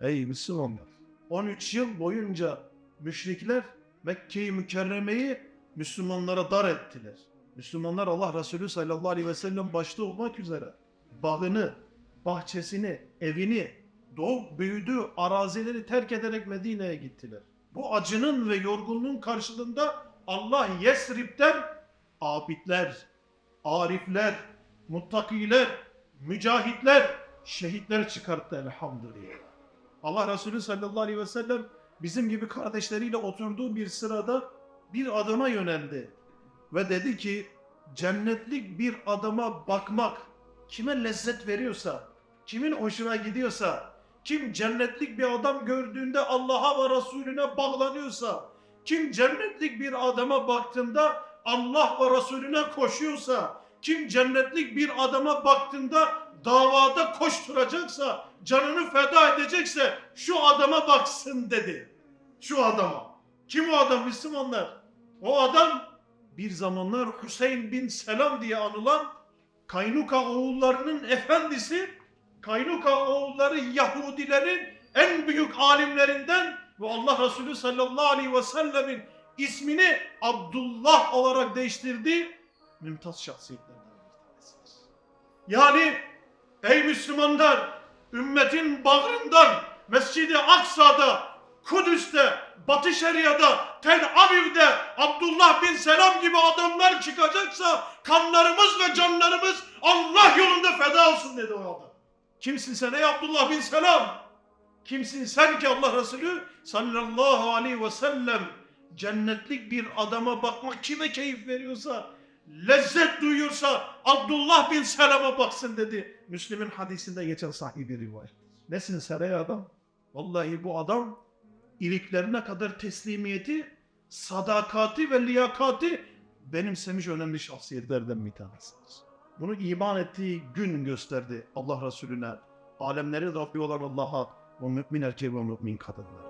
Ey Müslümanlar! 13 yıl boyunca müşrikler Mekke-i Mükerreme'yi Müslümanlara dar ettiler. Müslümanlar Allah Resulü sallallahu aleyhi ve sellem başta olmak üzere bağını, bahçesini, evini, doğup büyüdüğü arazileri terk ederek Medine'ye gittiler. Bu acının ve yorgunluğun karşılığında Allah Yesrib'den abidler, arifler, muttakiler, mücahitler, şehitler çıkarttı elhamdülillah. Allah Resulü sallallahu aleyhi ve sellem bizim gibi kardeşleriyle oturduğu bir sırada bir adama yöneldi. Ve dedi ki cennetlik bir adama bakmak kime lezzet veriyorsa, kimin hoşuna gidiyorsa, kim cennetlik bir adam gördüğünde Allah'a ve Resulüne bağlanıyorsa, kim cennetlik bir adama baktığında Allah ve Resulüne koşuyorsa, kim cennetlik bir adama baktığında davada koşturacaksa, canını feda edecekse şu adama baksın dedi. Şu adama. Kim o adam Müslümanlar? O adam bir zamanlar Hüseyin bin Selam diye anılan Kaynuka oğullarının efendisi, Kaynuka oğulları Yahudilerin en büyük alimlerinden ve Allah Resulü sallallahu aleyhi ve sellemin ismini Abdullah olarak değiştirdiği mümtaz şahsiyetlerden bir tanesidir. Yani ey Müslümanlar ümmetin bağrından Mescid-i Aksa'da, Kudüs'te, Batı Şeria'da, Tel Aviv'de Abdullah bin Selam gibi adamlar çıkacaksa kanlarımız ve canlarımız Allah yolunda feda olsun dedi o adam. Kimsin sen ey Abdullah bin Selam? Kimsin sen ki Allah Resulü sallallahu aleyhi ve sellem cennetlik bir adama bakmak kime keyif veriyorsa, lezzet duyuyorsa Abdullah bin Selam'a baksın dedi. Müslim'in hadisinde geçen sahih bir rivayet. Nesin sen ey adam? Vallahi bu adam iliklerine kadar teslimiyeti, sadakati ve liyakati benimsemiş önemli şahsiyetlerden bir tanesidir. Bunu iman ettiği gün gösterdi Allah Resulüne. Alemlerin Rabbi olan Allah'a ve mümin erkeği ve mümin kadınlara.